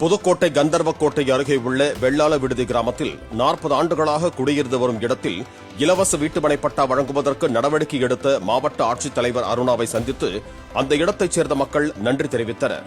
புதுக்கோட்டை கந்தர்வக்கோட்டை அருகே உள்ள வெள்ளாள விடுதி கிராமத்தில் நாற்பது ஆண்டுகளாக குடியிருந்து வரும் இடத்தில் இலவச வீட்டுமனை பட்டா வழங்குவதற்கு நடவடிக்கை எடுத்த மாவட்ட ஆட்சித்தலைவர் அருணாவை சந்தித்து அந்த இடத்தைச் சேர்ந்த மக்கள் நன்றி தெரிவித்தனர்.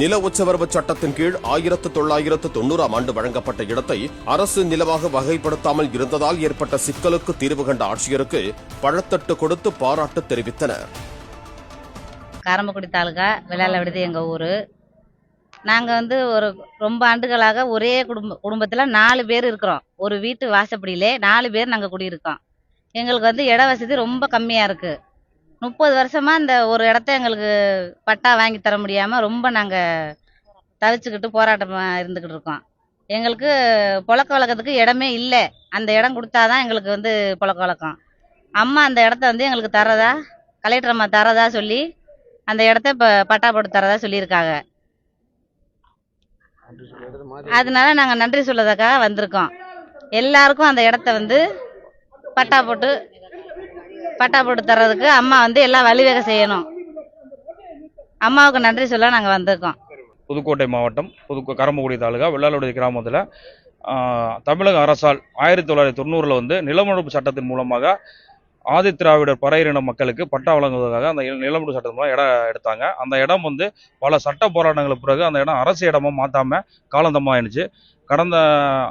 நில உச்சவரவு சட்டத்தின் கீழ் ஆயிரத்து தொள்ளாயிரத்து தொண்ணூறாம் ஆண்டு வழங்கப்பட்ட இடத்தை அரசு நிலமாக வகைப்படுத்தாமல் இருந்ததால் ஏற்பட்ட சிக்கலுக்கு தீர்வு கண்ட ஆட்சியருக்கு பழத்தட்டு கொடுத்து பாராட்டு தெரிவித்தனர். காரமக்குடி தாலுகா விளையாட விடுது எங்கள் ஊர். நாங்கள் வந்து ஒரு ரொம்ப ஆண்டுகளாக ஒரே குடும்ப குடும்பத்தில் நாலு பேர் இருக்கிறோம். ஒரு வீட்டு வாசப்படியிலே நாலு பேர் நாங்கள் குடியிருக்கோம். எங்களுக்கு வந்து இட வசதி ரொம்ப கம்மியாக இருக்குது முப்பது வருஷமாக இந்த ஒரு இடத்த எங்களுக்கு பட்டா வாங்கி தர முடியாமல் ரொம்ப நாங்கள் தவிச்சுக்கிட்டு போராட்டமாக இருந்துக்கிட்டு இருக்கோம். எங்களுக்கு புழக்க வழக்கத்துக்கு இடமே இல்லை. அந்த இடம் கொடுத்தாதான் எங்களுக்கு வந்து புழக்க வழக்கம். அம்மா அந்த இடத்த வந்து எங்களுக்கு தரதா கலெக்டர் அம்மா தரதா சொல்லி அந்த இடத்த இப்போ பட்டா போட்டு தரதா சொல்லியிருக்காங்க. அதனால நாங்கள் நன்றி சொல்லதக்காக வந்திருக்கோம். எல்லாருக்கும் அந்த இடத்த வந்து பட்டா போட்டு பட்டா போட்டு தர்றதுக்கு அம்மா வந்து எல்லாம் வழிவகை செய்யணும். அம்மாவுக்கு நன்றி சொல்ல நாங்கள் வந்திருக்கோம். புதுக்கோட்டை மாவட்டம் புது கரம்பக்குடி தாலுகா வெள்ளாளுடைய கிராமத்தில் தமிழக அரசால் ஆயிரத்தி தொள்ளாயிரத்தி தொண்ணூறில் வந்து நிலமுழுப்பு சட்டத்தின் மூலமாக ஆதித்திராவிடர் பறையின மக்களுக்கு பட்டா வழங்குவதற்காக அந்த நிலமுடி சட்டம் மூலம் இடம் எடுத்தாங்க. அந்த இடம் வந்து பல சட்ட போராட்டங்களுக்கு பிறகு அந்த இடம் அரசு இடமா காலந்தமாக காலந்தமாயிடுச்சு கடந்த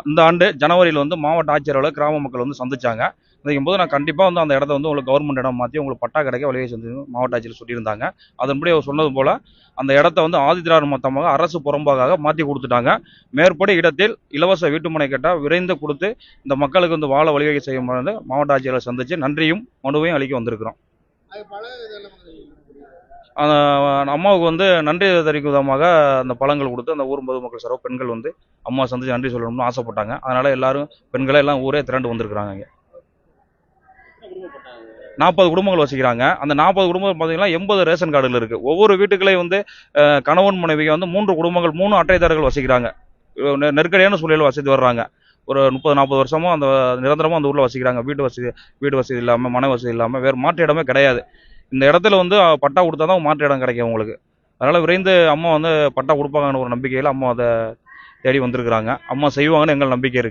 இந்த ஆண்டு ஜனவரியில் வந்து மாவட்ட ஆட்சியர்களை கிராம மக்கள் வந்து சந்திச்சாங்க. சந்திக்கும் போது நான் கண்டிப்பாக வந்து அந்த இடத்த வந்து உங்களுக்கு கவர்மெண்ட் இடம் மாற்றி உங்களுக்கு பட்டா கிடைக்க வழியை செஞ்சு மாவட்ட ஆட்சியர் சொல்லியிருந்தாங்க. அதன்படி அவர் சொன்னது போல அந்த இடத்த வந்து ஆதித்திராவிடர் மொத்தமாக அரசு புறம்பாக மாற்றி கொடுத்துட்டாங்க. மேற்படி இடத்தில் இலவச வீட்டுமனை கேட்டால் விரைந்து கொடுத்து இந்த மக்களுக்கு வந்து வாழ வழிவகை செய்யும் மாவட்ட ஆட்சியரை சந்தித்து நன்றியும் மனுவையும் அளிக்க வந்திருக்கிறோம். அம்மாவுக்கு வந்து நன்றி தெரிவிக்கும் விதமாக அந்த பழங்கள் கொடுத்து அந்த ஊர் பொதுமக்கள் சார்பாக பெண்கள் வந்து அம்மா சந்திச்சு நன்றி சொல்லணும்னு ஆசைப்பட்டாங்க. அதனால எல்லாரும் பெண்களே எல்லாம் ஊரே திரண்டு வந்திருக்கிறாங்க இங்க. நாற்பது குடும்பங்கள் வசிக்கிறாங்க. அந்த நாற்பது குடும்பங்கள் பார்த்தீங்கன்னா எண்பது ரேஷன் கார்டுகள் இருக்குது ஒவ்வொரு வீட்டுக்குள்ளேயும் வந்து கணவன் மனைவிக்கு வந்து மூன்று குடும்பங்கள் மூணு அட்டைதாரர்கள் வசிக்கிறாங்க. நெருக்கடியான சூழலில் வசதி வர்றாங்க. ஒரு முப்பது நாற்பது வருஷமும் அந்த நிரந்தரமாக அந்த ஊரில் வசிக்கிறாங்க. வீட்டு வசதி வீடு வசதி இல்லாமல் மன வசதி இல்லாமல் வேறு மாற்று இடமே கிடையாது. இந்த இடத்துல வந்து பட்டா கொடுத்தா தான் மாற்று இடம் கிடைக்கும் உங்களுக்கு. அதனால் விரைந்து அம்மா வந்து பட்டா கொடுப்பாங்கன்னு ஒரு நம்பிக்கையில் அம்மா அதை தேடி வந்திருக்கிறாங்க. அம்மா செய்வாங்கன்னு எங்கள் நம்பிக்கை இருக்குது